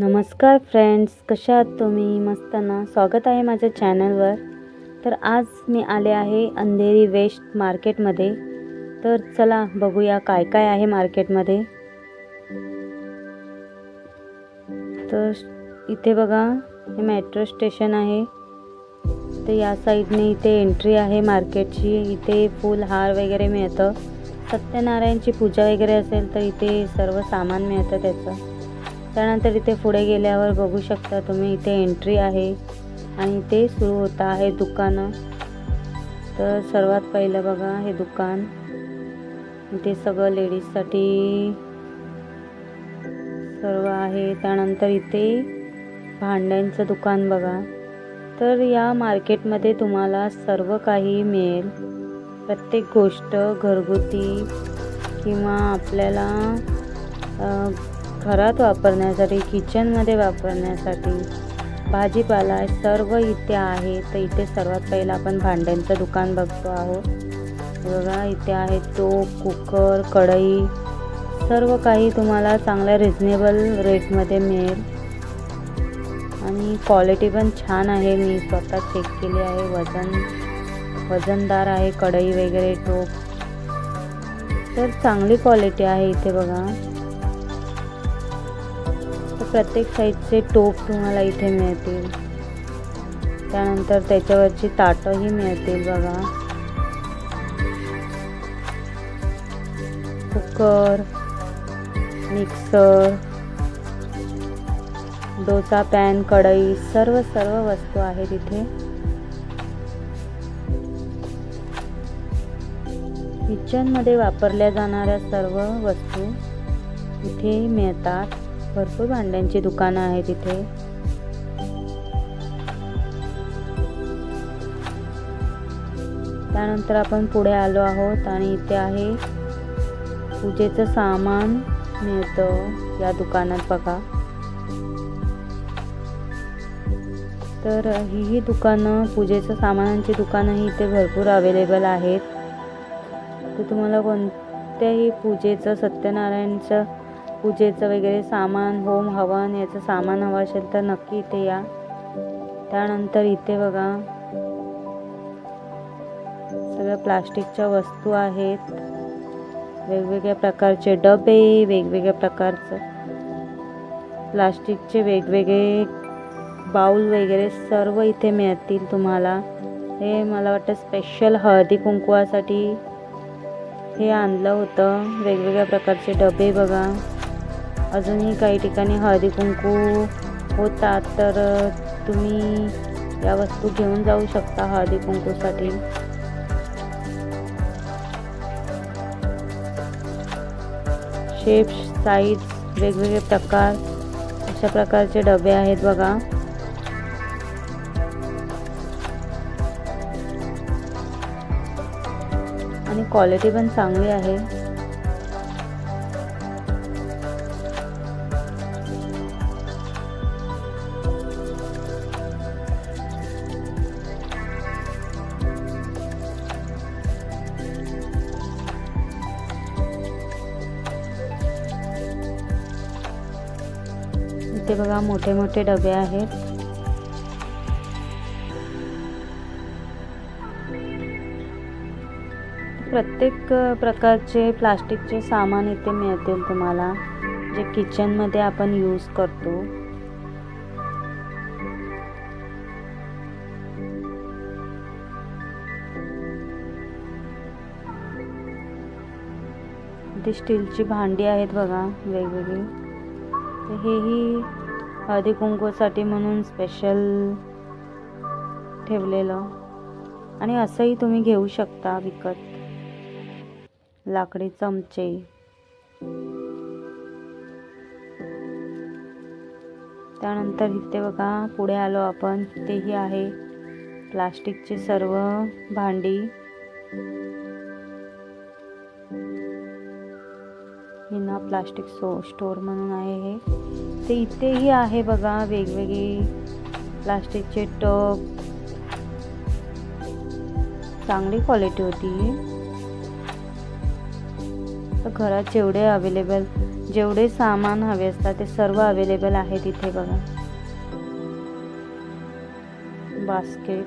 नमस्कार फ्रेंड्स कशा आहात तुम्ही? मस्त ना? स्वागत आहे माझ्या चॅनलवर. तर आज मी आले आहे अंधेरी वेस्ट मार्केटमध्ये. तर चला बघूया काय काय आहे मार्केटमध्ये. तर इथे बघा हे मेट्रो स्टेशन आहे. तर या साईडने इथे एंट्री आहे मार्केटची. इथे फूल हार वगैरे मिळतं. सत्यनारायणची पूजा वगैरे असेल तर इथे सर्व सामान मिळतं त्याचं. त्यानंतर इथे पुढे गेल्यावर बघू शकता तुम्ही इथे एंट्री आहे आणि इथे सुरू होतं आहे दुकानं. तर सर्वात पहिलं बघा हे दुकान. इथे सगळं लेडीजसाठी सर्व आहे. त्यानंतर इथे भांड्यांचं दुकान बघा. तर या मार्केटमध्ये तुम्हाला सर्व काही मिळेल. प्रत्येक गोष्ट घरगुती किंवा आपल्याला घरात वापरण्यासाठी किचनमध्ये वापरण्यासाठी. भाजीपाला सर्व इथे आहे तर इथे सर्वात पहिलं आपण भांड्यांचं दुकान बघतो आहोत. बघा इथे आहे तो कुकर कढई. सर्व काही तुम्हाला चांगल्या रिजनेबल रेटमध्ये मिळेल. आणि क्वालिटी पण छान आहे. मी स्वतः चेक केली आहे. वजन वजनदार आहे कढई वगैरे टोप तर चांगली क्वालिटी आहे इथे बघा. तर प्रत्येक साईजचे टोप तुम्हाला इथे मिळतील. त्यानंतर त्याच्यावरची ताटंही मिळतील बघा. कुकर मिक्सर डोसा पॅन कढई सर्व सर्व वस्तू आहेत इथे. किचनमध्ये वापरल्या जाणाऱ्या सर्व वस्तू इथे मिळतात. भरपूर भांड्यांची दुकानं आहेत इथे. त्यानंतर आपण पुढे आलो आहोत आणि इथे आहे पूजेचं सामान मिळतं या दुकानात बघा. तर ही ही दुकानं पूजेचं सामानांची दुकानंही इथे भरपूर अवेलेबल आहेत. तर तुम्हाला कोणत्याही पूजेचं सत्यनारायणचं पूजेचं वगैरे सामान होम हवन याचं सामान हवं असेल तर नक्की इथे या. त्यानंतर इथे बघा सगळ्या प्लास्टिकच्या वस्तू आहेत. वेगवेगळ्या प्रकारचे डबे वेगवेगळ्या प्रकारचं प्लास्टिकचे वेगवेगळे बाऊल वगैरे सर्व इथे मिळतील तुम्हाला. हे मला वाटतं स्पेशल हळदी कुंकवासाठी हे आणलं होतं. वेगवेगळ्या प्रकारचे डबे बघा. अजूनही काही ठिकाणी हळदी कुंकू होतात तर तुम्ही या वस्तू घेऊन जाऊ शकता हळदी कुंकूसाठी. शेप साईज वेगवेगळे प्रकार अशा प्रकारचे डबे आहेत बघा. आणि क्वालिटी पण चांगली आहे. इथे बघा मोठे मोठे डबे आहेत. प्रत्येक प्रकारचे प्लास्टिकचे सामान इथे मिळतील तुम्हाला जे किचनमध्ये आपण यूज करतो. स्टीलची भांडी आहेत बघा वेगवेगळी. तर हेही हळदी कुंकूसाठी म्हणून स्पेशल ठेवलेलं. आणि असंही तुम्ही घेऊ शकता विकत. लाकडी चमचे. त्यानंतर इथे बघा पुढे आलो आपण. इथेही आहे प्लास्टिकची सर्व भांडी. प्लास्टिक सो स्टोअर म्हणून आहे हे. ते इथेही आहे बघा वेगवेगळी प्लास्टिकचे टब. चांगली क्वालिटी होती. ही तर घरात जेवढे अवेलेबल जेवढे सामान हवे असतात ते सर्व अवेलेबल आहे तिथे बघा. बास्केट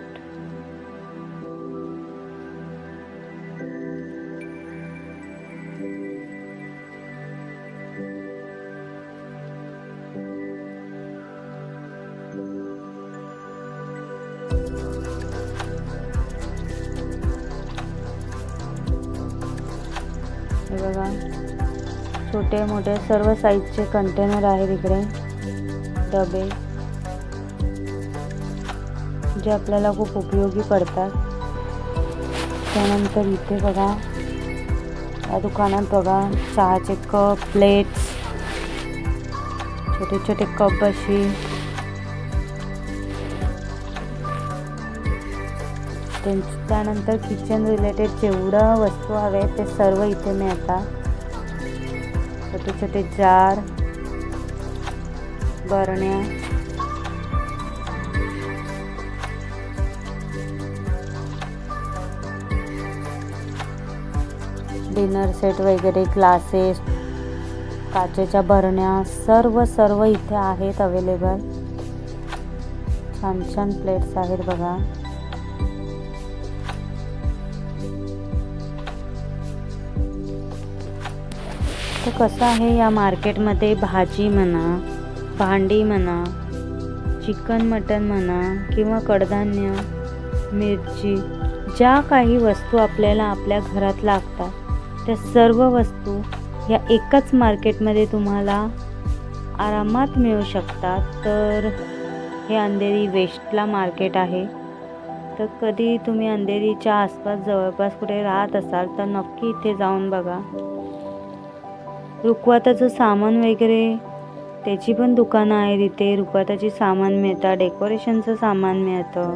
बघा. छोटे मोठे सर्व साईजचे कंटेनर आहेत इकडे. डबे. जे आपल्याला खूप उपयोगी पडतात. त्यानंतर इथे बघा. या दुकानात बघा. चहाचे कप प्लेट्स छोटे छोटे कप अशी. त्यानंतर किचन रिलेटेड जेवढं वस्तू हवे ते सर्व इथे मिळतात छोटे छोटे जार बरण्या. डिनर सेट वगैरे ग्लासेस काचेच्या भरण्या सर्व सर्व इथे आहेत अवेलेबल छान छान प्लेट्स आहेत बघा. तर कसं आहे या मार्केटमध्ये भाजी म्हणा भांडी म्हणा चिकन मटन म्हणा किंवा कडधान्य मिरची ज्या काही वस्तू आपल्याला आपल्या घरात लागतात त्या सर्व वस्तू या एकाच मार्केटमध्ये तुम्हाला आरामात मिळू शकतात. तर हे अंधेरी वेस्टला मार्केट आहे. तर कधी तुम्ही अंधेरीच्या आसपास जवळपास कुठे राहत असाल तर नक्की इथे जाऊन बघा. रुखवाताचं सामान वगैरे. त्याची पण दुकानं आहेत इथे. रुखवाताची सामान मिळतं. डेकोरेशनचं सामान मिळतं.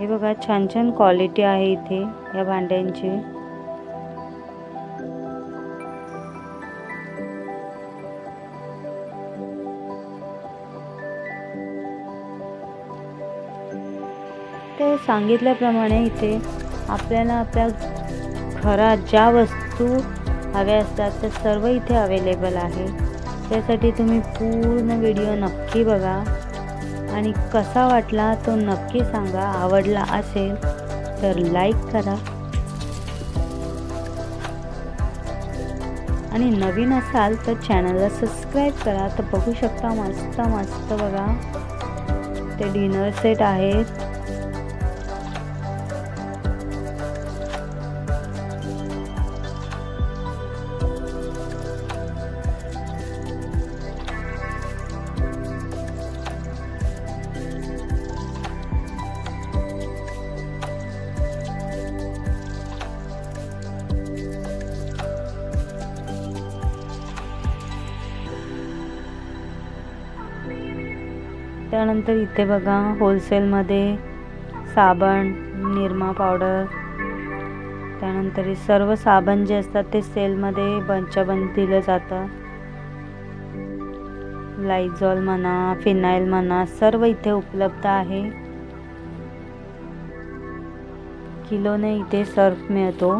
हे बघा छान छान क्वालिटी आहे इथे या भांड्यांची. ते सांगितल्याप्रमाणे इथे आपल्याला आपल्या घरात ज्या वस्तू हव्या असतात त्या सर्व इथे अवेलेबल आहे. त्यासाठी तुम्ही पूर्ण व्हिडिओ नक्की बघा. आणि कसा वाटला तो नक्की सांगा. आवडला असेल तर लाईक करा. आणि नवीन असाल तर चॅनलला सबस्क्राईब करा. तर बघू शकता मस्त मस्त बघा. ते डिनर सेट आहेत. त्यानंतर इथे बघा होलसेलमध्ये साबण निरमा पावडर त्यानंतर हे सर्व साबण जे असतात ते सेलमध्ये बंचाबंद दिलं जातं लायझॉल म्हणा फिनाईल म्हणा सर्व इथे उपलब्ध आहे. किलोने इथे सर्फ मिळतो.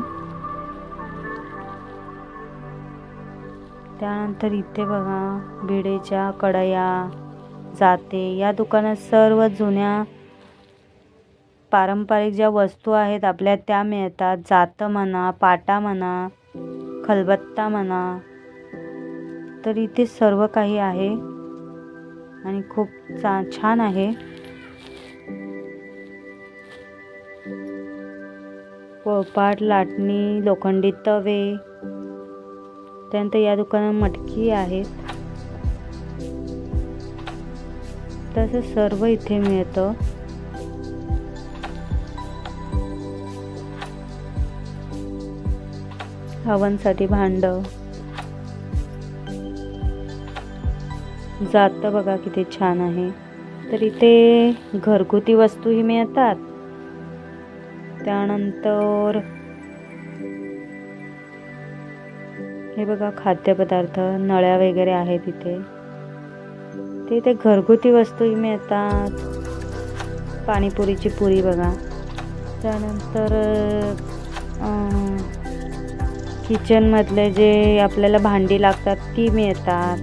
त्यानंतर इथे बघा भिडेच्या कढया जाते. या दुकानात सर्व जुन्या पारंपरिक ज्या वस्तू आहेत आपल्या त्या मिळतात. जातं म्हणा पाटा म्हणा खलबत्ता म्हणा. तर इथे सर्व काही आहे आणि खूप चा छान आहे. पोळपाट लाटणी लोखंडी तवे. त्यानंतर या दुकानात मटकी आहेत तसं सर्व इथे मिळतं. हवनसाठी भांड. जातं बघा किती छान आहे. तर इथे घरगुती वस्तूही मिळतात. त्यानंतर हे बघा खाद्यपदार्थ नळ्या वगैरे आहेत इथे. ते इथे घरगुती वस्तूही मिळतात. पाणीपुरीची पुरी बघा. त्यानंतर किचनमधले जे आपल्याला भांडी लागतात ती मिळतात.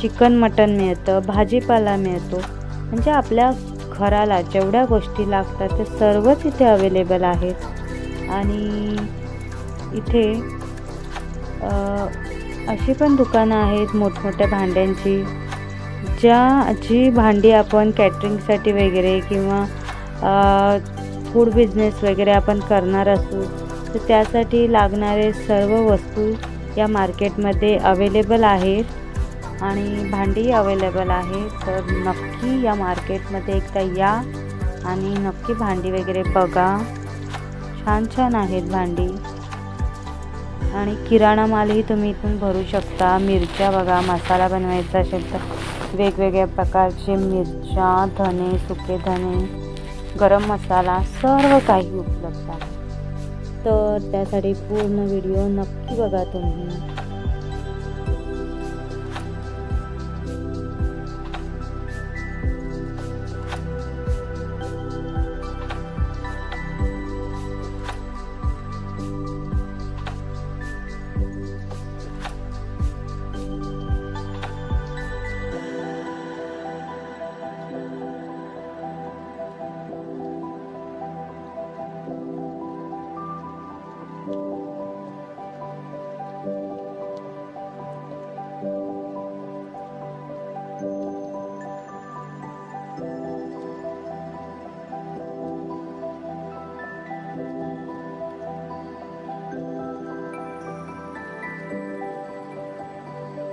चिकन मटन मिळतं भाजीपाला मिळतो. म्हणजे आपल्या घराला जेवढ्या गोष्टी लागतात ते सर्वच इथे अवेलेबल आहेत. आणि इथे अशी पण दुकानं आहेत मोठमोठ्या भांड्यांची. ज्या जी भांडी आपण कॅटरिंगसाठी वगैरे किंवा फूड बिझनेस वगैरे आपण करणार असू तर त्यासाठी लागणारे सर्व वस्तू या मार्केटमध्ये अवेलेबल आहेत आणि भांडी अवेलेबल आहे तर नक्की या मार्केटमध्ये एकदा या आणि नक्की भांडी वगैरे बघा. छान छान आहेत भांडी. आणि किराणा मालही तुम्ही इथून भरू शकता. मिरच्या बघा मसाला बनवायचा असेल तर वेगवेगळ्या प्रकारचे मिरच्या धने सुके धने गरम मसाला सर्व काही उपलब्ध आहे. तर त्यासाठी पूर्ण व्हिडिओ नक्की बघा तुम्ही.